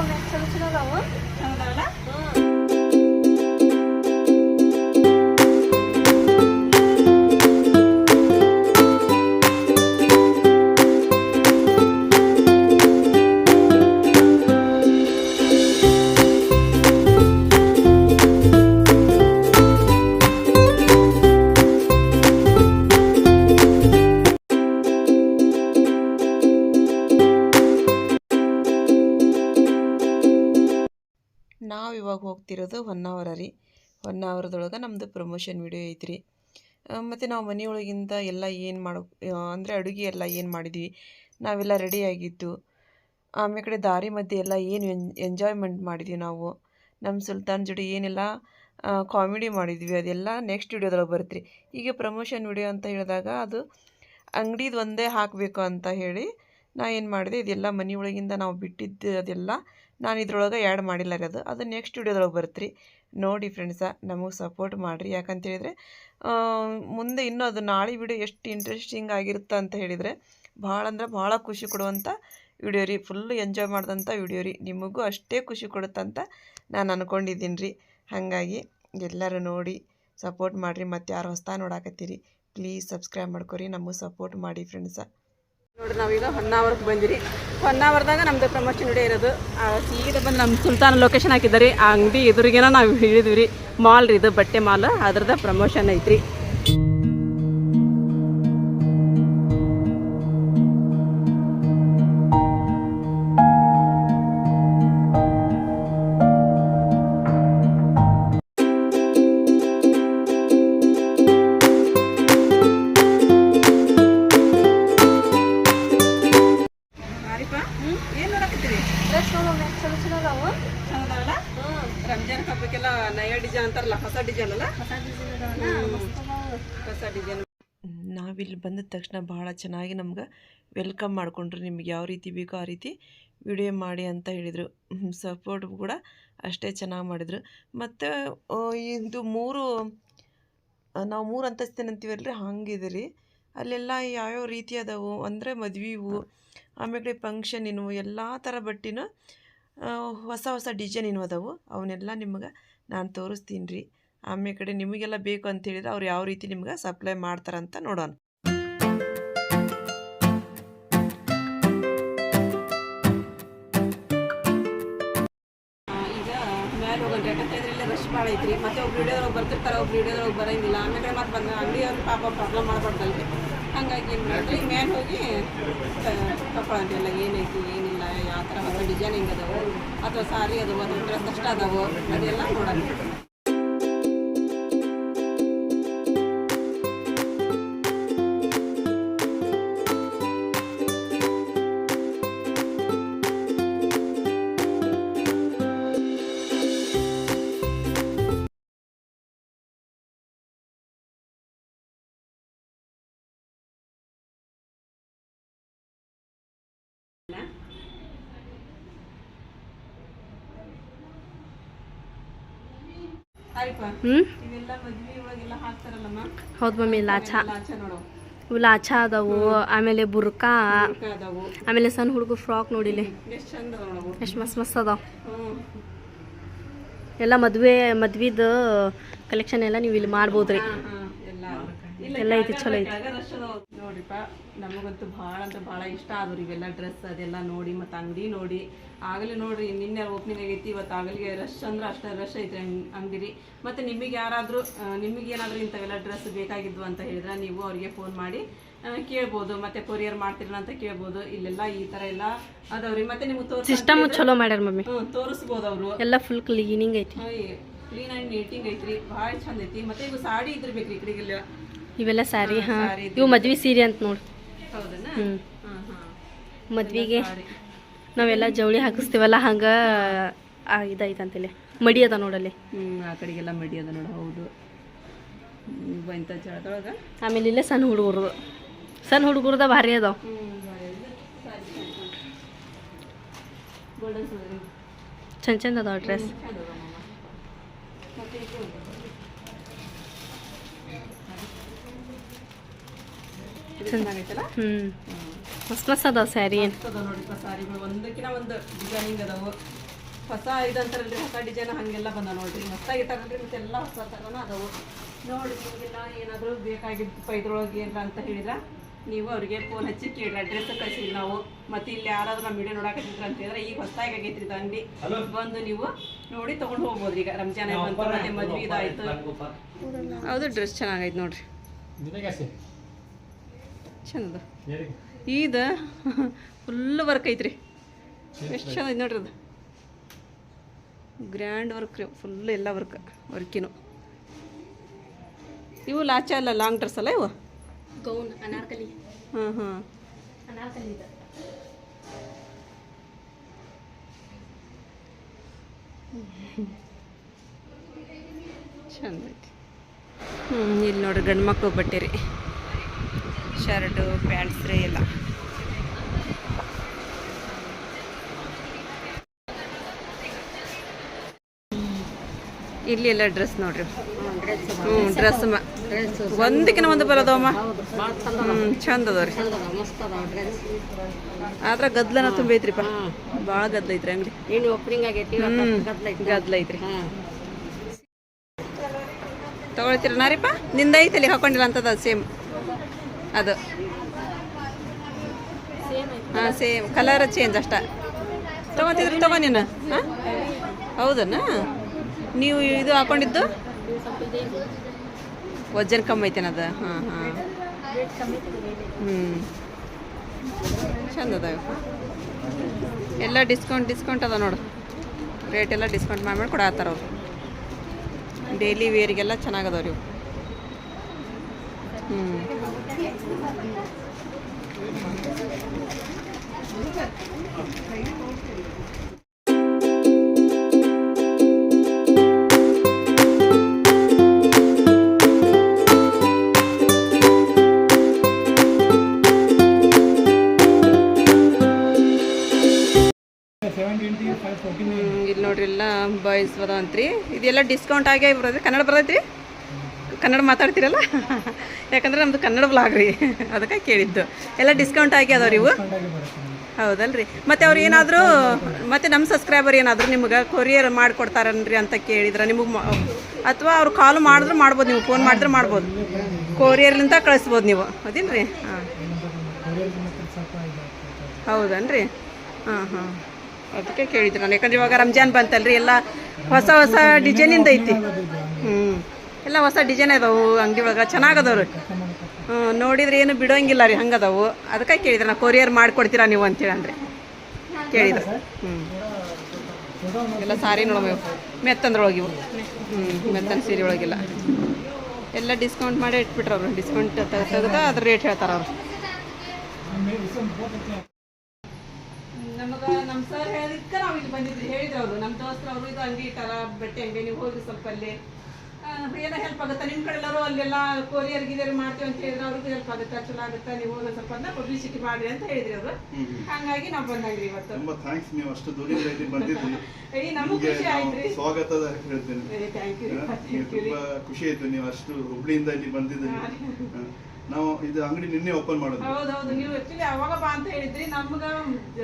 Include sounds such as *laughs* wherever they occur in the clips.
ಒಮ್ಮೆ ಚಲೋ ಚಲೋ ಅದಾವು ಒನ್ ಅವರ ರೀ. ಒನ್ ಹೊನ್ನಾವರದೊಳಗೆ ನಮ್ಮದು ಪ್ರಮೋಷನ್ ವಿಡಿಯೋ ಐತ್ರಿ. ಮತ್ತು ನಾವು ಮನೆಯೊಳಗಿಂದ ಎಲ್ಲ ಏನು ಮಾಡೋ ಅಂದರೆ ಅಡುಗೆ ಎಲ್ಲ ಏನು ಮಾಡಿದ್ವಿ. ನಾವೆಲ್ಲ ರೆಡಿಯಾಗಿದ್ದು ಆಮೇಲೆ ಕಡೆ ದಾರಿ ಮಧ್ಯೆ ಎಲ್ಲ ಏನು ಎಂಜಾಯ್ಮೆಂಟ್ ಮಾಡಿದ್ವಿ ನಾವು. ನಮ್ಮ ಸುಲ್ತಾನ್ ಜೋಡಿ ಏನೆಲ್ಲ ಕಾಮಿಡಿ ಮಾಡಿದ್ವಿ. ಅದೆಲ್ಲ ನೆಕ್ಸ್ಟ್ ವಿಡಿಯೋದೊಳಗೆ ಬರುತ್ತೆ ಈಗ ಪ್ರಮೋಷನ್ ವಿಡಿಯೋ ಅಂತ ಹೇಳಿದಾಗ ಅದು ಅಂಗಡಿದು ಒಂದೇ ಹಾಕಬೇಕು ಅಂತ ಹೇಳಿ ನಾ ಏನು ಮಾಡಿದೆ, ಇದೆಲ್ಲ ಮನೆಯೊಳಗಿಂದ ನಾವು ಬಿಟ್ಟಿದ್ದು ಅದೆಲ್ಲ ನಾನು ಇದ್ರೊಳಗೆ ಆ್ಯಡ್ ಮಾಡಿಲ್ಲ ರೀ ಅದು. ಅದು ನೆಕ್ಸ್ಟ್ ವೀಡಿಯೋದೊಳಗೆ ಬರುತ್ತೆ ನೋಡಿ ಫ್ರೆಂಡ್ಸ ನಮಗೆ ಸಪೋರ್ಟ್ ಮಾಡಿರಿ. ಯಾಕಂತ ಹೇಳಿದರೆ ಮುಂದೆ ಇನ್ನೂ ಅದು ನಾಳೆ ವಿಡಿಯೋ ಎಷ್ಟು ಇಂಟ್ರೆಸ್ಟಿಂಗ್ ಆಗಿರುತ್ತೆ ಅಂತ ಹೇಳಿದರೆ, ಭಾಳ ಅಂದ್ರೆ ಭಾಳ ಖುಷಿ ಕೊಡುವಂಥ ವಿಡಿಯೋ ರೀ. ಫುಲ್ ಎಂಜಾಯ್ ಮಾಡಿದಂಥ ವಿಡಿಯೋ ರೀ. ನಿಮಗೂ ಅಷ್ಟೇ ಖುಷಿ ಕೊಡುತ್ತಂತ ನಾನು ಅಂದ್ಕೊಂಡಿದ್ದೀನಿ ರೀ. ಹಾಗಾಗಿ ಎಲ್ಲರೂ ನೋಡಿ ಸಪೋರ್ಟ್ ಮಾಡಿರಿ. ಮತ್ತು ಯಾರು ಹೊಸ್ತಾ ನೋಡಾಕತ್ತೀರಿ ಪ್ಲೀಸ್ ಸಬ್ಸ್ಕ್ರೈಬ್ ಮಾಡ್ಕೊರಿ. ನಮಗೂ ಸಪೋರ್ಟ್ ಮಾಡಿ ಫ್ರೆಂಡ್ಸ ನೋಡ್ರಿ ನಾವೀಗ ಹೊನ್ನಾವರಕ್ಕೆ ಬಂದಿರಿ. ಹೊನ್ನಾವರದಾಗ ನಮ್ದು ಪ್ರಮೋಷನ್ ವಿಡಿಯೋ ಇರೋದು. ಸೀದಾ ಬಂದು ನಮ್ಮ ಸುಲ್ತಾನ್ ಲೊಕೇಶನ್ ಹಾಕಿದ್ದಾರೆ. ಆ ಅಂಗಡಿ ಎದುರಿಗೇನ ನಾವು ಹೇಳಿದ್ವಿ ರೀ ಮಾಲ್ ರೀ ಇದು, ಬಟ್ಟೆ ಮಾಲ್. ಅದ್ರದ ಪ್ರಮೋಷನ್ ಐತ್ರಿ. ತಕ್ಷಣ ಭಾಳ ಚೆನ್ನಾಗಿ ನಮ್ಗೆ ವೆಲ್ಕಮ್ ಮಾಡಿಕೊಂಡ್ರು ನಿಮ್ಗೆ ಯಾವ ರೀತಿ ಬೇಕೋ ಆ ರೀತಿ ವಿಡಿಯೋ ಮಾಡಿ ಅಂತ ಹೇಳಿದರು. ಸಪೋರ್ಟ್ ಕೂಡ ಅಷ್ಟೇ ಚೆನ್ನಾಗಿ ಮಾಡಿದರು. ಮತ್ತು ಇದು ಮೂರು ನಾವು ಮೂರು ಅಂತಸ್ತಿನ ಅಂತೀವಲ್ರಿ? ಹಂಗಿದೆ ರೀ. ಅಲ್ಲೆಲ್ಲ ಯಾವ್ಯಾವ ರೀತಿ ಅದಾವು? ಅಂದರೆ ಮದ್ವೆವು ಆಮೇಲೆ ಫಂಕ್ಷನಿನು ಎಲ್ಲ ಥರ ಬಟ್ಟಿನೂ ಹೊಸ ಹೊಸ ಹೊಸ ಇನ್ನು ಅದಾವು. ಅವನ್ನೆಲ್ಲ ನಿಮ್ಗೆ ನಾನು ತೋರಿಸ್ತೀನಿ ರೀ. ಆಮೇಲೆ ಕಡೆ ನಿಮಗೆಲ್ಲ ಬೇಕು ಅಂತ ಹೇಳಿದ್ರೆ ಅವ್ರು ಯಾವ ರೀತಿ ನಿಮ್ಗೆ ಸಪ್ಲೈ ಮಾಡ್ತಾರಂತ ನೋಡೋಣ. ಯಾಕಂತಂದ್ರೆ ರಶ್ ಭಾಳ ಐತ್ರಿ. ಮತ್ತೆ ಒಬ್ರು ವಿಡಿಯೋದೊಳಗೆ ಬರ್ತಿರ್ತಾರೆ, ಒಬ್ರು ವಿಡಿಯೋದೊಳಗೆ ಬರಂಗಿಲ್ಲ. ಆಮೇಲೆ ಮತ್ತೆ ಬಂದ ಅಂಗಡಿಯವ್ರು ಪಾಪ ಪ್ರಾಬ್ಲಮ್ ಮಾಡ್ಬಾರ್ದಲ್ರಿ ಹಾಗಾಗಿ ಏನು ಮಾಡಿದ್ರಿ ಈಗ ಹೋಗಿ ತಗೊಳಂತ ಎಲ್ಲ ಏನೈತಿ, ಏನಿಲ್ಲ, ಯಾವ ಥರ ಹೊಸ ಡಿಸೈನಿಂಗ್ ಅದಾವು, ಅಥವಾ ಸಾರಿ ಅದಾವೆ ಅಥವಾ ಡ್ರೆಸ್ ಅಷ್ಟು ಅದಾವು, ಅದೆಲ್ಲ ನೋಡೋಣ ಹ್ಞೂ ಹೌದು ಮಮ್ಮಿ ಲಾಚಾ. ಇವು ಲಾಚಾ ಅದಾವು ಆಮೇಲೆ ಬುರ್ಕಾ. ಆಮೇಲೆ ಸಣ್ಣ ಹುಡುಗ ಫ್ರಾಕ್ ನೋಡಿಲಿ. ಎಷ್ಟು ಮಸ್ತ್ ಮಸ್ತ್ ಅದಾವ. ಎಲ್ಲ ಮದುವೆ ಮದ್ವಿದ ಕಲೆಕ್ಷನ್ ಎಲ್ಲ ನೀವು ಇಲ್ಲಿ ಮಾಡ್ಬೋದು ರೀ ಹಾಂ ಹಾಂ. ಎಲ್ಲ ಐತಿ, ಚಲೋ ಐತಿ. ನೋಡ್ರಿಪ್ಪ ನಮಗಂತೂ ಭಾಳ ಅಂತ ಭಾಳ ಇಷ್ಟ ಆದ್ರಿ ಇವೆಲ್ಲ ಡ್ರೆಸ್ ಅದೆಲ್ಲ ನೋಡಿ ಮತ್ತು ಅಂಗಡಿ ನೋಡಿ. ಆಗಲೇ ನೋಡ್ರಿ ನಿನ್ನೆ ಓಪನಿಂಗ್ ಆಗೈತಿ ಇವತ್ತು ಆಗಲಿಗೆ ರಶ್ ಅಂದ್ರೆ ಅಷ್ಟ ರಶ್ ಐತ್ರಿ ಅಂಗಡಿ. ಮತ್ತೆ ನಿಮಗೆ ಯಾರಾದರೂ ನಿಮಗೆ ಏನಾದರೂ ಇಂಥವೆಲ್ಲ ಡ್ರೆಸ್ ಬೇಕಾಗಿದ್ವು ಅಂತ ಹೇಳಿದ್ರೆ ನೀವು ಅವ್ರಿಗೆ ಫೋನ್ ಮಾಡಿ ಕೇಳ್ಬೋದು. ಮತ್ತೆ ಕೊರಿಯರ್ ಮಾಡ್ತಿರಲ್ಲ ಅಂತ ಕೇಳ್ಬೋದು. ಇಲ್ಲೆಲ್ಲ ಈ ತರ ಎಲ್ಲ ಅದಾವ್ರಿ. ಮತ್ತೆ ನಿಮ್ಗೆ ತೋರಿಸ್ ಸಿಸ್ಟಮ್ ಚಲೋ ಮಾಡ್ಯಾರ ಮಮ್ಮಿ. ತೋರಿಸಬಹುದು ತೋರಿಸ್ಬೋದು ಅವರು. ಎಲ್ಲ ಫುಲ್ ಕ್ಲೀನಿಂಗ್ ಐತಿ. ಕ್ಲೀನ್ ಆ್ಯಂಡ್ ನೀಟಿಂಗ್ ಐತ್ರಿ. ಭಾಳ ಚಂದ ಐತಿ. ಮತ್ತೆ ಈಗ ಸಾಡಿ ಇದ್ರ ಬೇಕ್ರಿ ಈ ಕಡೆಗೆಲ್ಲ. ಇವೆಲ್ಲ ಸ್ಯಾರಿ ಹಾಂ ಇವು ಮದ್ವಿ ಸೀರೆ ಅಂತ ನೋಡಿ. ಹ್ಞೂ ಹಾಂ ಮದ್ವಿಗೆ ನಾವೆಲ್ಲ ಜವಳಿ ಹಾಕಿಸ್ತೀವಲ್ಲ ಹಂಗೆ ಅಂತೇಳಿ. ಮಡಿ ಅದ ನೋಡಲ್ಲಿ. ಹ್ಞೂ ಆ ಕಡೆಗೆಲ್ಲ ಮಡಿ ಅದ ನೋಡು ಹೌದು. ಇಂಥ ಆಮೇಲೆ ಇಲ್ಲೇ ಸಣ್ಣ ಹುಡುಗರು ಸಣ್ಣ ಹುಡುಗರದ ಭಾರಿ ಅದಾವ. ಚಂದ ಚಂದ ಅದಾವ ಡ್ರೆಸ್ ಮತ್ತೆ ಇದು ಇದು ಚೆನ್ನಾಗೈತಲ್ಲ ಹ್ಞೂ ಹೊಸ ಹೊಸ ಅದಾವ ಸ್ಯಾರಿ ಅದಾವ ನೋಡಿಪ್ಪ ಸಾರಿಗಳು ಒಂದಕ್ಕಿನ ಒಂದು ಡಿಸೈನಿಂಗ್ ಅದಾವು ಹೊಸ ಇದಂತಾರಲ್ರಿ ಹೊಸ ಡಿಸೈನ್ ಹಾಗೆಲ್ಲ ಬಂದ ನೋಡ್ರಿ. ಹೊಸ ತಗೊಂಡ್ರಿ ಮತ್ತೆ ಎಲ್ಲ ಹೊಸ ಥರನ ಅದಾವು. ನೋಡಿ ನಿಮಗೆಲ್ಲ ಏನಾದರೂ ಬೇಕಾಗಿತ್ತು ಇದ್ರೊಳಗೆ ಏನಾರ ಅಂತ ಹೇಳಿದ್ರ ನೀವು ಅವ್ರಿಗೆ ಫೋನ್ ಹಚ್ಚಿ ಕೇಳಿ ಅಡ್ರೆಸ್ ಕಳಿಸಿದ್ವಿ ನಾವು. ಮತ್ತೆ ಇಲ್ಲಿ ಯಾರಾದ್ರೂ ನಮ್ಮ ವಿಡಿಯೋ ನೋಡಕತ್ತಿದ್ರ ಅಂತ ಹೇಳಿದ್ರೆ ಈಗ ಹೊಸದಾಗಿ ಆಗೈತ್ರಿ ಇದು ಅಂಗಡಿ. ಬಂದು ನೀವು ನೋಡಿ ತಗೊಂಡು ಹೋಗ್ಬೋದು ಈಗ ರಂಜಾನ್ ಬಂತು ಮತ್ತೆ ಮದ್ವೆ ಇದಾಯ್ತು. ಹೌದು ಡ್ರೆಸ್ ಚೆನ್ನಾಗೈತೆ ನೋಡ್ರಿ. ಚಂದ. ಇದು ಫುಲ್ ವರ್ಕ್ ಐತ್ರಿ. ಎಷ್ಟು ಚಂದ ಐತೆ ನೋಡ್ರಿ ಅದು. ಗ್ರ್ಯಾಂಡ್ ವರ್ಕ್ ರೀ ಫುಲ್ ಎಲ್ಲ ವರ್ಕ್ ವರ್ಕಿನೂ. ಇವು ಲಾಚ ಅಲ್ಲ ಲಾಂಗ್ ಡ್ರೆಸ್ ಅಲ್ಲ ಇವು? ಗೌನ್ ಅನಾರ್ಕಲಿ. ಹಾಂ ಹಾಂ. ಅನಾರ್ಕಲಿ ಚಂದ ಐತಿ. ಹ್ಞೂ ಇಲ್ಲಿ ನೋಡ್ರಿ ಗಂಡು ಮಕ್ಕಳು ಬಟ್ಟೆ ರೀ. ಶರ್ಟು, ಪ್ಯಾಂಟ್ಸ್ ರೀ ಎಲ್ಲ. ಇಲ್ಲಿ ಎಲ್ಲ ಡ್ರೆಸ್ ನೋಡ್ರಿ ಹ್ಞೂ ಡ್ರೆಸ್ ಒಂದಕ್ಕಿನ ಒಂದು ಬರೋದವಮ್ಮ ಹ್ಞೂ ಚಂದ ಅದಾವ ಆದ್ರ ಆದ್ರೆ ಗದ್ಲನ ತುಂಬೈತ್ರಿಪ್ಪ. ಭಾಳ ಗದ್ಲ ಐತ್ರಿ ಅಂಗಡಿ. ಏನು ಗದ್ಲ ಐತ್ರಿ. ತಗೊಳ್ತೀರ ನಾರಿಪ್ಪ? ನಿಂದ ಐತಲ್ಲಿ ಹಾಕೊಂಡಿಲ್ಲ ಅಂತದ ಸೇಮ್ ಅದು. ಹಾಂ ಸೇಮ್ ಕಲರ್ ಚೇಂಜ್ ಅಷ್ಟ. ತಗೋತಿದ್ರು ತಗೋ ನೀನು. ಹಾಂ? ಹೌದನ? ನೀವು ಇದು ಹಾಕೊಂಡಿದ್ದು? ವಜನ್ ಕಮ್ಮಿ ಐತೇನದ ಹಾಂ ಹಾಂ. ಹ್ಞೂ ಚಂದ ಅದಾವ ಎಲ್ಲ ಡಿಸ್ಕೌಂಟ್ ಡಿಸ್ಕೌಂಟ್ ಅದ ನೋಡು. ರೇಟ್ ಎಲ್ಲ ಡಿಸ್ಕೌಂಟ್ ಮಾಡಿ ಮಾಡಿ ಕೊಡತ್ತಾರ ಅವ್ರು. ಡೈಲಿ ವೇರಿಗೆಲ್ಲ ಚೆನ್ನಾಗದವ್ರಿ ಇವು ಹ್ಞೂ ಇಲ್ಲಿ ನೋಡ್ರಿ ಎಲ್ಲ ಬಾಯ್ಸ್ ಅಂತ್ರಿ ಇದೆಲ್ಲ ಡಿಸ್ಕೌಂಟ್ ಆಗೇ ಬರೋದ್ರಿ ಕನ್ನಡ ಬರ್ತೈತ್ರಿ? ಕನ್ನಡ ಮಾತಾಡ್ತೀರಲ್ಲ? *laughs* ಯಾಕಂದ್ರೆ ನಮ್ದು ಕನ್ನಡ ಬ್ಲಾಗ್ ರೀ. *laughs* ಅದಕ್ಕೆ ಕೇಳಿದ್ದು. ಎಲ್ಲ ಡಿಸ್ಕೌಂಟ್ ಆಗಿ ಅದಾವ್ರಿ ಇವು ಹೌದಲ್ರಿ. ಮತ್ತೆ ಅವ್ರು ಏನಾದರೂ ಮತ್ತೆ ನಮ್ಮ ಸಬ್ಸ್ಕ್ರೈಬರ್ ಏನಾದರೂ ನಿಮ್ಗೆ ಕೊರಿಯರ್ ಮಾಡಿಕೊಡ್ತಾರನ್ರಿ ಅಂತ ಕೇಳಿದ್ರೆ. ನಿಮಗೆ ಅಥವಾ ಅವ್ರು ಕಾಲ್ ಮಾಡಿದ್ರು ಮಾಡ್ಬೋದು ನೀವು. ಫೋನ್ ಮಾಡಿದ್ರೆ ಮಾಡ್ಬೋದು. ಕೊರಿಯರ್ಲಿಂದ ಕಳಿಸ್ಬೋದು ನೀವು. ಹೌದಿಲ್ರಿ ಹಾಂ. ಹೌದನ್ರಿ? ಹಾಂ ಹಾಂ. ಅದಕ್ಕೆ ಕೇಳಿದ್ರು ನಾನು. ಯಾಕಂದ್ರೆ ಇವಾಗ ರಂಜಾನ್ ಬಂತಲ್ರಿ, ಎಲ್ಲ ಹೊಸ ಹೊಸ ಡಿಸೈನಿಂದ ಐತಿ. ಹ್ಞೂ ಎಲ್ಲ ಹೊಸ ಡಿಸೈನ್ ಅದಾವು ಅಂಗಡಿ ಒಳಗೆ ಚೆನ್ನಾಗದವ್ರು. ಹ್ಞೂ ನೋಡಿದ್ರೆ ಏನು ಬಿಡೋಂಗಿಲ್ಲ ರೀ, ಹಂಗದಾವು. ಅದಕ್ಕೆ ಕೇಳಿದ್ರೆ ನಾ ಕೊರಿಯರ್ ಮಾಡಿಕೊಡ್ತೀರಾ ನೀವು ಅಂತೇಳಿ ಅಂದ್ರೆ. ಕೇಳಿದ್ರು. ಹ್ಞೂ ಎಲ್ಲ ಸಾರಿ ನೋಡಬೇಕು. ಮೆತ್ತಂದ್ರೊಳಗಿವು ಹ್ಞೂ ಮೆತ್ತನ ಸೀರೆ ಒಳಗಿಲ್ಲ. ಎಲ್ಲ ಡಿಸ್ಕೌಂಟ್ ಮಾಡಿ ಇಟ್ಬಿಟ್ರು ಅವರು. ಡಿಸ್ಕೌಂಟ್ ತೆಗೆದು ಅದ್ರ ರೇಟ್ ಹೇಳ್ತಾರೆ ಅವರು ನಮಗ ನಮ್ಮ ಸರ್ ಬಂದಿದ್ರಿ ಹೇಳಿದ್ರು ಅವರು ನಮ್ಮ ದೋಸ್ತರು ಅವರು ಇದು ಅಂಗಿ ಇಟ್ಟಾರ ಬಟ್ಟೆ ಅಂಗಡಿ ನೀವು ಹೋಗಿ ಸ್ವಲ್ಪ ಅಲ್ಲಿ. ಏನ ಹೆಲ್ಪ್ ಆಗುತ್ತೆ. ನಿಮ್ಮ ಕಡೆ ಎಲ್ಲರೂ ಅಲ್ಲೆಲ್ಲ ಕೊರಿಯರ್ ಗಿರಿಯರ್ ಮಾಡ್ತೀವಿ ಅಂತ ಹೇಳಿದ್ರೆ ಅವ್ರಿಗೂ ಹೆಲ್ಪ್ ಆಗುತ್ತಾ. ಚಲೋ ಆಗುತ್ತಾ. ನೀವು ಒಂದು ಸ್ವಲ್ಪ ಅದನ್ನ ಪಬ್ಲಿಸಿಟಿ ಮಾಡ್ರಿ ಅಂತ ಹೇಳಿದ್ರಿ ಅವರು. ಹಂಗಾಗಿ ನಾವು ಬಂದಂಗ್ರಿ ಇವತ್ತು. ತುಂಬಾ ಥ್ಯಾಂಕ್ಸ್ ನೀವು ಅಷ್ಟು ದೂರ ಇಲ್ಲಿ ಬಂದಿದ್ರಿ. ಏಯ್ ನಮಗೂ ಖುಷಿ ಆಯ್ತು ಸ್ವಾಗತದ ಹೇಳ್ತೀನಿ. ಥ್ಯಾಂಕ್ ಯು ತುಂಬಾ ಖುಷಿ ಆಯ್ತು. ನೀವು ಅಷ್ಟು ಹುಬ್ಳಿಯಿಂದ ಇಲ್ಲಿ ಬಂದಿದ್ರಿ. ಹಾ. ನಾವು ಇದು ಅಂಗಡಿ ನಿನ್ನೆ ಓಪನ್ ಮಾಡೋದು ಹೌದೌದು ನೀವು ಆಕ್ಚುಲಿ ಅವಾಗ ಬಾ ಅಂತ ಹೇಳಿದ್ರಿ ನಮ್ಗ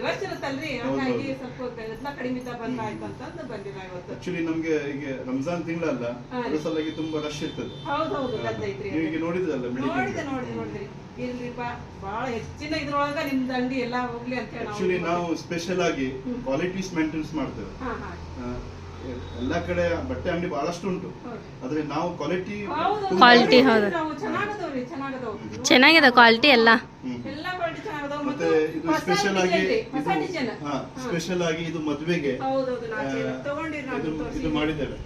ರಶ್ ಇರುತ್ತಲ್ರಿ? ಹಾಗಾಗಿ ಸ್ವಲ್ಪ ಎಲ್ಲ ಕಡಿಮೆ ಬಂದ ಬಂದಾಯ್ತು ಅಂತಂದು ಬಂದಿಲ್ಲ ಇವತ್ತು. ಆಕ್ಚುಲಿ ನಮ್ಗೆ ಈಗ ರಂಜಾನ್ ತಿಂಗಳಲ್ಲ ಅದ್ರ ಸಲುವಾಗಿ ತುಂಬಾ ರಶ್ ಇರ್ತದೆ. ಹೌದೌದು ಗದ್ದ ಐತ್ರಿ ನೀವು ಈಗ ನೋಡಿದ್ರಲ್ಲ ನೋಡಿದೆ ನೋಡಿ ನೋಡಿದ್ರಿ ಇಲ್ರಿಪ್ಪ ಬಹಳ ಹೆಚ್ಚಿನ ಇದ್ರೊಳಗ ನಿಮ್ದು ಅಂಗಡಿ ಎಲ್ಲಾ ಹೋಗ್ಲಿ ಅಂತ ಹೇಳಿ ಆಕ್ಚುಲಿ ನಾವು ಸ್ಪೆಷಲ್ ಆಗಿ ಕ್ವಾಲಿಟೀಸ್ ಮೇಂಟೆನ್ಸ್ ಮಾಡ್ತೇವೆ. ಎಲ್ಲಾ ಕಡೆ ಬಟ್ಟೆ ಅಂಗಡಿ ಬಹಳಷ್ಟು ಉಂಟು. ಆದ್ರೆ ನಾವು ಕ್ವಾಲಿಟಿ ಕ್ವಾಲಿಟಿ ಹೌದು. ಚೆನ್ನಾಗಿದೆ ಕ್ವಾಲಿಟಿ ಎಲ್ಲ. ಎಲ್ಲಾ ಕ್ವಾಲಿಟಿ ಚೆನ್ನಾಗದವ್ ಮತ್ತೆ ಇದು ಸ್ಪೆಷಲ್ ಆಗಿ ಸ್ಪೆಷಲ್ ಆಗಿ ಇದು ಮದುವೆಗೆ ಇದು- ಮಾಡಿದ್ದೇವೆ.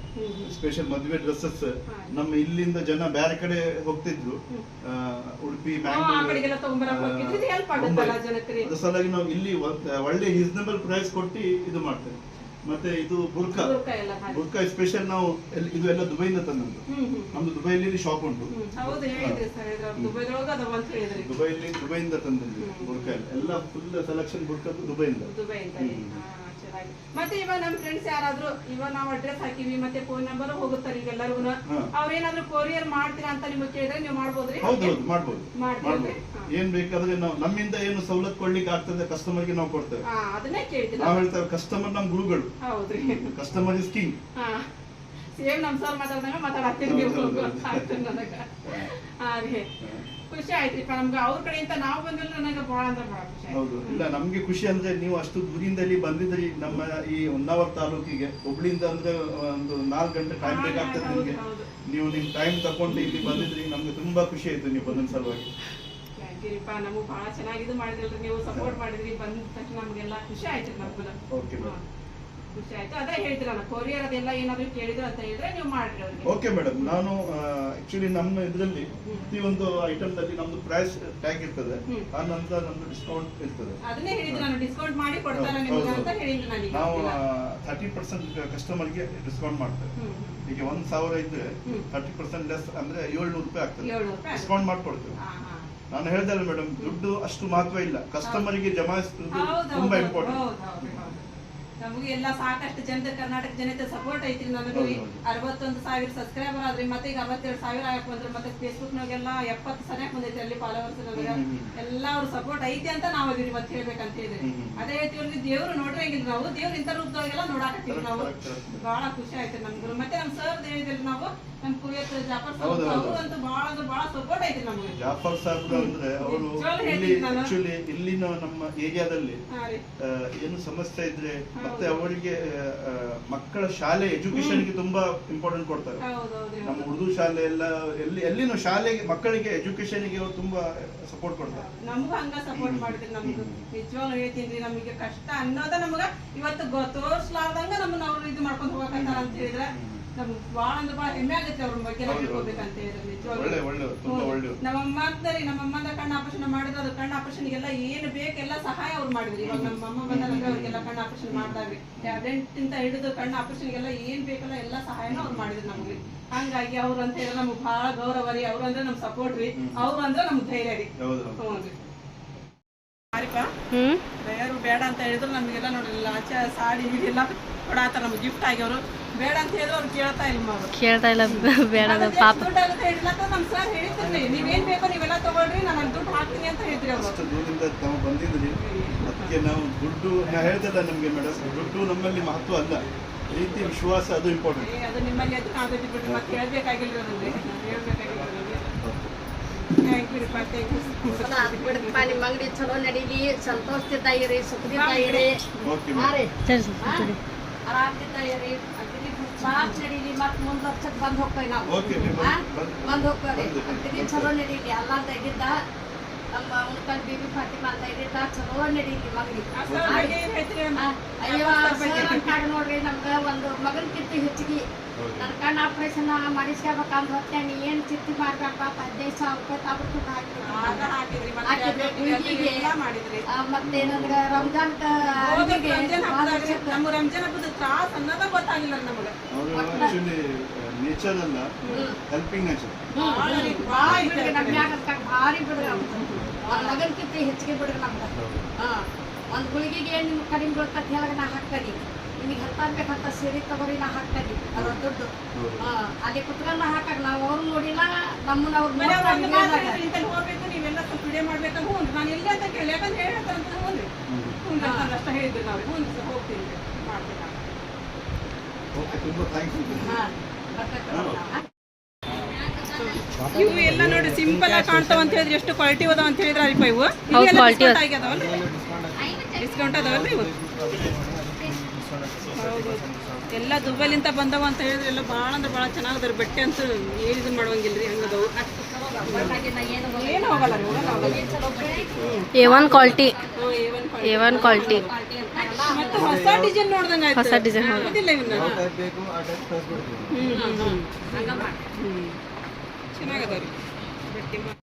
ಸ್ಪೆಷಲ್ ಮದುವೆ ಡ್ರೆಸ್ಸಸ್ ನಮ್ಮ ಇಲ್ಲಿಂದ ಜನ ಬೇರೆ ಕಡೆ ಹೋಗ್ತಿದ್ರು. ಆ, ಉಡುಪಿ? ಅದ್ರ ಸಲುವಾಗಿ ನಾವು ಇಲ್ಲಿ ಒಂದ್- ಒಳ್ಳೆ ರೀಸನಬಲ್ ಪ್ರೈಸ್ ಕೊಟ್ಟು ಇದು ಮಾಡ್ತೇವೆ. ಮತ್ತೆ ಇದು ಬುರ್ಕಾ. ಬುರ್ಕಾ ಸ್ಪೆಷಲ್ ನಾವು ಇದು ಎಲ್ಲ ದುಬೈಯಿಂದ ತಂದದ್ದು. ನಮ್ದು ದುಬೈಲಿ ಶಾಪ್ ಉಂಟು. ದುಬೈಲಿ ದುಬೈಯಿಂದ ತಂದದ್ದು ಬುರ್ಕ ಎಲ್ಲ. ಫುಲ್ ಸೆಲೆಕ್ಷನ್ ಬುರ್ಕದ್ದು ದುಬೈಯಿಂದ. ಮತ್ತೆ ಇವಾಗ ನಮ್ ಫ್ರೆಂಡ್ಸ್ ಯಾರಾದ್ರೂ ಇವಾಗ ನಾವು ಅಡ್ರೆಸ್ ಹಾಕಿವಿ ಮತ್ತೆ ಫೋನ್ ನಂಬರ್ ಹೋಗುತ್ತಾರೆ ಈಗ ಎಲ್ಲರೂ ಅವ್ರೇನಾದ್ರೂ ಕೊರಿಯರ್ ಮಾಡ್ತೀರಾ ಅಂತ ನಿಮಗೆ ಕೇಳಿದ್ರೆ ನೀವು ಮಾಡ್ಬೋದ್ರಿ? ಮಾಡ್ಬೋದು. ಏನ್ ಬೇಕಾದ್ರೆ ನಾವು ನಮ್ಮಿಂದ ಏನು ಸವಲತ್ತು ಕೊಡ್ಲಿಕ್ಕೆ ಆಗ್ತದೆ ನಾವು ಕೊಡ್ತೇವೆ. ಅದನ್ನೇ ಕೇಳ್ತೀನಿ ನಾವು ಹೇಳ್ತೇವೆ ಕಸ್ಟಮರ್ ನಮ್ ಗುರುಗಳು. ಕಸ್ಟಮರ್ ಇಸ್ ಕಿಂಗ್ ಸೇಮ್ ನಮ್ ಸರ್ ಮಾತಾಡ್ದಂಗ ಮಾತಾಡತ್ತೀನಿ ನೀವು. ಗೊತ್ತಾಗ್ತದೆ ನನಗ ಹಾ. ಖುಷಿ ಆಯ್ತ್ರಿಪ್ಪ ನಮ್ಗೆ ಅವ್ರ ಕಡೆಯಿಂದ ನಾವು ಬಂದಿಲ್ಲ ನನಗೆ ಬಹಳ ಅಂದ್ರೆ ಬಹಳ ಖುಷಿ ಹೌದು. ಇಲ್ಲ ನಮ್ಗೆ ಖುಷಿ ಅಂದ್ರೆ ನೀವು ಅಷ್ಟು ದೂರಿಂದ ಇಲ್ಲಿ ಬಂದಿದ್ರಿ ನಮ್ಮ ಈ ಹೊನ್ನಾವರ ತಾಲೂಕಿಗೆ. ಹುಬ್ಳಿಯಿಂದ ಅಂದ್ರೆ ಒಂದು ನಾಲ್ಕು ಗಂಟೆ ಟೈಮ್ ಬೇಕಾಗ್ತದೆ ನಿಮಗೆ. ನೀವು ನಿಮ್ ಟೈಮ್ ತಕೊಂಡು ಇಲ್ಲಿ ಬಂದಿದ್ರಿ ನಮ್ಗೆ ತುಂಬಾ ಖುಷಿ ಆಯ್ತು ನೀವು ಬಂದ ಸಲುವಾಗಿ. ಯಾಕಿರಿಪ್ಪ ನಮಗ್ ಬಹಳ ಚೆನ್ನಾಗಿ ಇದು ಮಾಡಿದ್ರಿ ನೀವು ಸಪೋರ್ಟ್ ಮಾಡಿದ್ರಿ ಬಂದ ತಕ್ಷಣ ನಮ್ಗೆಲ್ಲ ಖುಷಿ ಆಯ್ತು ನಮ್ಗೆ ಓಕೆ ಖುಷಿ ಆಯ್ತು. ಅದೇ ಹೇಳ್ತಿರಲ್ಲ ಕೊರಿಯರ್ ಅದೆಲ್ಲ ಏನಾದ್ರು ಕೇಳಿದ್ರು ಅಂತ ಹೇಳಿದ್ರೆ ನೀವು ಮಾಡ್ರಿ ಅವ್ರಿಗೆ. ಓಕೆ ಮೇಡಮ್ ನಾನು ಆಕ್ಚುಲಿ ನಮ್ಮ ಇದರಲ್ಲಿ ಪ್ರತಿಯೊಂದು ಐಟಮ್ ದಲ್ಲಿ ನಮ್ದು ಪ್ರೈಸ್ ಟ್ಯಾಗ್ ಇರ್ತದೆ. ಆ ನಂತರ ನಮ್ದು ಡಿಸ್ಕೌಂಟ್ ಇರ್ತದೆ. ಅದನ್ನೇ ಹೇಳಿದ್ರು ನಾನು ಡಿಸ್ಕೌಂಟ್ ಮಾಡಿ ಕೊಡ್ತಾರೆ ನಿಮ್ಗೆ ಅಂತ ಹೇಳಿದ್ರು ನನಗೆ ನಾವು ಥರ್ಟಿ ಪರ್ಸೆಂಟ್ ಕಸ್ಟಮರ್ಗೆ ಡಿಸ್ಕೌಂಟ್ ಮಾಡ್ತೇವೆ. ಈಗ ಒಂದ್ ಸಾವಿರ ಇದ್ರೆ ತರ್ಟಿ ಪರ್ಸೆಂಟ್ ಲೆಸ್ ಅಂದ್ರೆ ಏಳ್ನೂರು ರೂಪಾಯಿ ಆಗ್ತದೆ. ಡಿಸ್ಕೌಂಟ್ ಮಾಡ್ಕೊಡ್ತೇವೆ. ನಾನು ಹೇಳ್ದಲ್ಲ ಮೇಡಮ್ ದುಡ್ಡು ಅಷ್ಟು ಮಹತ್ವ ಇಲ್ಲ. ಕಸ್ಟಮರ್ಗೆ ಗೆ ಹೌದು, ತುಂಬಾ ಇಂಪಾರ್ಟೆಂಟ್ ಹೌದು, ಹೌದು, ಹೌದು. ನಮಗೆ ಎಲ್ಲ ಸಾಕಷ್ಟು ಜನತೆ ಕರ್ನಾಟಕ ಜನತೆ ಸಪೋರ್ಟ್ ಐತ್ರಿ ಹೌದು. ಅರವತ್ತೊಂದು ಸಾವಿರ ಸಬ್ಸ್ಕ್ರೈಬರ್ ಆದ್ರಿ ಮತ್ತೆ ಈಗ ಅರವತ್ತೆರಡು ಸಾವಿರ ಆಗಕ್ ಬಂದ್ರೆ ಮತ್ತೆ ಫೇಸ್ಬುಕ್ ನಾಗೆಲ್ಲ ಎಪ್ಪತ್ತು ಸರಿಯಾಗಿ ಬಂದೈತಿ ಅಲ್ಲಿ ಫಾಲೋವರ್ಸ್ ನಮಗೆ. ಎಲ್ಲ ಅವ್ರ ಸಪೋರ್ಟ್ ಐತಿ ಅಂತ ನಾವು ಅದೀವಿ ಮತ್ತೆ ಹೇಳ್ಬೇಕಂತ ಹೇಳಿದ್ರಿ. ಅದೇ ಹೇಳ್ತೀವಿ ದೇವ್ರು ನೋಡ್ರಂಗಿಲ್ಲ ನಾವು ದೇವ್ರ ಇಂಥ ರೂಪದೊಳಗೆಲ್ಲ ನೋಡಾಕತ್ತೀವಿ ನಾವು. ಬಹಳ ಖುಷಿ ಆಯ್ತು ನಮ್ಗೆ ಮತ್ತೆ ನಮ್ ಸರ್ ಹೇಳಿದ್ರಿ ನಾವು ನಮ್ ಕುರಿಯತ್ ಜಾಫರ್ ಹೌದು. ಅವ್ರಂತೂ ಬಹಳ ಅಂದ್ರೆ ಬಹಳ ಸಪೋರ್ಟ್ ಐತಿ ನಮ್ಗೆ ಜಾಫರ್ ಸಾಹೇಬ್ರು ಅಂದ್ರೆ ಅವರು ಇಲ್ಲಿ ನಮ್ಮ ಏರಿಯಾದಲ್ಲಿ ಏನು ಸಮಸ್ಯೆ ಇದ್ರೆ. ಮತ್ತೆ ಅವರಿಗೆ ಮಕ್ಕಳ ಶಾಲೆ ಎಜುಕೇಶನ್ಗೆ ತುಂಬಾ ಇಂಪಾರ್ಟೆಂಟ್ ಕೊಡ್ತಾರೆ. ನಮ್ಮ ಉರ್ದು ಶಾಲೆ ಎಲ್ಲ ಎಲ್ಲಿ ಎಲ್ಲಿನೂ ಶಾಲೆಗೆ ಮಕ್ಕಳಿಗೆ ಎಜುಕೇಶನ್ಗೆ ಅವ್ರು ತುಂಬಾ ಸಪೋರ್ಟ್ ಕೊಡ್ತಾರೆ. ನಮಗೂ ಹಂಗ ಸಪೋರ್ಟ್ ಮಾಡಿದ್ರಿ. ನಮ್ಗೆ ನಿಜವಾಗ್ಲೂ ಹೇಳ್ತೀನಿ ನಮಗೆ ಕಷ್ಟ ಅನ್ನೋದ ನಮಗ ಇವತ್ತು ತೋರ್ಸ್ಲಾರ್ದಂಗ ನಮ್ಮನ್ನ ಅವ್ರು ಇದು ಮಾಡ್ಕೊಂಡು ಹೋಗಕತ್ತಾರ ಅಂತ ಹೇಳಿದ್ರೆ ನಮ್ಗೆ ಭಾಳ ಅಂದ್ರೆ ಭಾಳ ಹೆಮ್ಮೆ ಆಗುತ್ತೆ ಅವ್ರ ಬಗ್ಗೆ ಹೌದು. ಹೇಳಿದ್ರೆ ನಿಜವಾಗ್ಲೂ. ಒಳ್ಳೆ ಒಳ್ಳೆ ತುಂಬಾ ಒಳ್ಳೆ. ನಮ್ಮ ಅಮ್ಮ ಅಂತಾರೆ ನಮ್ಮ ಅಮ್ಮಂದ ಕಣ್ಣು ಆಪರೇಷನ್ ಮಾಡಿದ್ರು ಅದು ಕಣ್ಣು ಆಪರೇಷನ್ಗೆಲ್ಲ ಏನು ಬೇಕೆಲ್ಲ ಸಹಾಯ ಅವ್ರು ಮಾಡಿದ್ರು. ಇವಾಗ ನಮ್ಮ ಅಮ್ಮ ಬಂದಾಗ ಅವ್ರಿಗೆಲ್ಲ ಕಣ್ಣು ಆಪರೇಷನ್ ಮಾಡಿದಾಗ. ಟ್ಯಾಬ್ಲೆಟ್ ಇಂತ ಹಿಡಿದು ಕಣ್ಣು ಆಪರೇಷನ್ಗೆಲ್ಲ ಏನ್ ಬೇಕಲ್ಲ ಎಲ್ಲ ಸಹಾಯನ ಅವ್ರು ಮಾಡಿದ್ರು ನಮ್ಗೆ. ಹಂಗಾಗಿ ಅವ್ರು ಅಂತ ಹೇಳಿದ್ರೆ ನಮ್ಗೆ ಬಹಳ ಗೌರವ ರೀ. ಅವ್ರು ಅಂದ್ರೆ ನಮ್ ಸಪೋರ್ಟ್ ರೀ. ಅವ್ರು ಅಂದ್ರೆ ನಮ್ಗೆ ಧೈರ್ಯ ರೀ. ಹ್ಞೂ ಆರಿಪಾ ಬೇಡ ಅಂತ ಹೇಳಿದ್ರು ನಮಗೆಲ್ಲ ನೋಡ್ರಿ ಆಚೆ ಸಾಡಿ ಇದೆಲ್ಲ. ಕೊಡಾತ ನಮ್ಗೆ ಗಿಫ್ಟ್ ಆಗ್ಯವರು. ಬೇಡ ಅಂತ ಹೇಳಿದ್ರು ಅವ್ರು ಕೇಳ್ತಾ ಇಲ್ಲ ಕೇಳ್ತಾ ಇಲ್ಲ *laughs* ಬೇಡ ಪಾಪ. ಹೇಳಿಲ್ಲ ಅಂತ ನಮ್ಮ ಸರ್ ಹೇಳಿದ್ರಿ ನೀವೇನ್ ಬೇಕೋ ನೀವೆಲ್ಲ ತಗೊಳ್ರಿ ನಾನು ಅಲ್ಲಿ ದುಡ್ಡು ಹಾಕ್ತೀನಿ ಅಂತ ಹೇಳ್ತೀರಿ ಅವರು. ಅಷ್ಟು ದೂರದಿಂದ ತಾವು ಬಂದಿದ್ರಿ. ಅದಕ್ಕೆ ನಾವು ದುಡ್ಡು ನಾ ಹೇಳ್ತಿದ್ದೆ ನಮಗೆ ಮೇಡಮ್ ದುಡ್ಡು ನಮ್ಮಲ್ಲಿ ಮಹತ್ವ ಅಲ್ಲ. ರೀತಿ ವಿಶ್ವಾಸ ಅದು ಇಂಪಾರ್ಟೆಂಟ್ ಅದು ನಿಮ್ಮಲ್ಲಿ ಅದು ಕಾಣ್ತೈತಿ ಬಿಡ್ರಿ ಮತ್ತೆ ಹೇಳ್ಬೇಕಾಗಿಲ್ಲ ನಿಮ್ಮ ಅಂಗಡಿ ಚಲೋ ನಡೀಲಿ. ಸಂತೋಷದಿಂದ ಇರಿ ಸುಖದಿಂದ ಇರಿ. ಆರಾಮದಿಂದ ಇರಿ. ಸಾಕ್ ನಡೀಲಿ ಮತ್ತೆ ಮುಂದ್ ವರ್ಷಕ್ಕೆ ಬಂದ್ ಹೋಗ್ತೇವೆ ನಾವು? ಬಂದ್ ಹೋಗ್ತೇವೆ ಬಂದು. ಚಲೋ ನಡೀಲಿ. ಎಲ್ಲ ತೆಗಿದ್ದ ನಮ್ಮ ಉಣ್ಕಲ್ ಬೀಬಿ ಫಾತಿಮಾ ಅಂತ ಇದ್ದಿದ್ದ ಚಲೋ ನಡೀಲಿ ಮಗನಿಗೆ? ಅಯ್ಯೋ ನೋಡ್ರಿ ನಮ್ಗ ಒಂದು ಮಗನ್ಕಿಂತ ಹೆಚ್ಚಿಗೆ ನನ್ನ ಕಣ್ಣು ಆಪರೇಷನ್ ಮಾಡಿಸ್ಕೋಬೇಕಂತ ಹೊತ್ತೆ ನೀ ಏನ್ ಚಿಂತೆ ಮಾಡಬೇಕಪ್ಪ ಹದಿನೈದು ಸಾವಿರ ರೂಪಾಯಿ ಹಾಕಿದ್ರಿ ಮತ್ತೆ ನನಗೆ ರಂಜಾನ್ ನಮ್ಮ ರಂಜಾನ್ ಹಬ್ಬದ ತ್ರಾಸ ಅನ್ನೋದ ಗೊತ್ತಾಗಿಲ್ಲ ನಮಗೆ. ಅವರು ಆಕ್ಚುಲಿ ನೇಚರ್ ಅಲ್ಲ ಹೆಲ್ಪಿಂಗ್ ನೇಚರ್. ಭಾರಿ ಬಿಡ್ರಿ ಅವ್ರ. ಮಗನ ಕಿತ್ತೆ ಹೆಚ್ಚಿಗೆ ಬಿಡ್ರಿ ನಮ್ಗೆ. ಹಾ. ಒಂದ್ ಗುಳಿಗೆಗೆ ಏನ್ ನಿಮ್ಗೆ ಕಡಿಮೆ ಬೀಳ್ತಾ ಹೇಳಗ ನಾ ಹಾಕ್ತೇನೆ ನಿಮಗೆ ಹತ್ತ ಬೇಕಂತ ಸೀರೆ ತಗೋರಿ ನಾ ಹಾಕ್ತೇನೆ ಅದ್ರ ದುಡ್ಡು ಅಲ್ಲಿ ಕುತ್ಕೊಂಡ ಹಾಕಕ್ ನಾವು ಅವ್ರು ನೋಡಿಲ್ಲ ನಮ್ಮನ್ನ ಅವ್ರು ಹೋಗ್ಬೇಕು ನೀವೆಲ್ಲ ಸ್ವಲ್ಪ ವಿಡಿಯೋ ಮಾಡ್ಬೇಕಂತ ಹ್ಞೂ ನಾನು ಎಲ್ಲ ಅಂತ ಕೇಳಿ ಯಾಕಂದ್ರೆ ಹೇಳ್ತಾರಂತ ಹ್ಞೂ ಹ್ಞೂ ಅಂತ ಅಷ್ಟ ಹೇಳಿದ್ವಿ ನಾವು ಹ್ಞೂ ಸರ್ ಹೋಗ್ತೀನಿ ಮಾಡ್ಬೇಕು ತುಂಬಾ ಥ್ಯಾಂಕ್ಸ್ ಹಾ ಬರ್ತೈತೆ ನೋಡ್ರಿ. ಇವು ಎಲ್ಲ ನೋಡಿ ಸಿಂಪಲ್ ಆಗಿ ಕಾಣ್ತಾವ ಅಂತ ಹೇಳಿದ್ರೆ ಎಷ್ಟು ಕ್ವಾಲಿಟಿ ಅದಾವ ಅಂತ ಹೇಳಿದ್ರೆ ಅಲ್ಪ ಇವು. ಕ್ವಾಲಿಟಿ. ಆಗ್ಯದವಲ್ರಿ ಡಿಸ್ಕೌಂಟ್ ಅದಾವಲ್ರಿ ಇವು ಎಲ್ಲ ದುಬೈಲಿಂದ ಬಂದವ ಅಂತ ಹೇಳಿದ್ರೆ ಎಲ್ಲ ಭಾಳ ಅಂದ್ರೆ ಭಾಳ ಚೆನ್ನಾಗದಾರ. ಬಟ್ಟೆ ಅಂತ ಏನು ಇದು ಮಾಡುವಂಗಿಲ್ರಿ ಹಂಗದವು. ಏನು ಹೋಗಲ್ಲ ರೀ ಹೋಗಲ್ಲ ಹೋಗಲ್ಲ ಚಲೋ ಎ ಒನ್ ಕ್ವಾಲಿಟಿ ಹ್ಞೂ, A1 quality. A one quality ಮತ್ತೆ ಹೊಸ ಡಿಸೈನ್ ನೋಡ್ದಂಗೆ ಆಯ್ತು. ಹೊಸ ಡಿಸೈನ್. ಗೊತ್ತಿಲ್ಲ ಇವನ್ನ? ಚೆನ್ನಾಗದ ರೀ ಬಟ್ಟೆ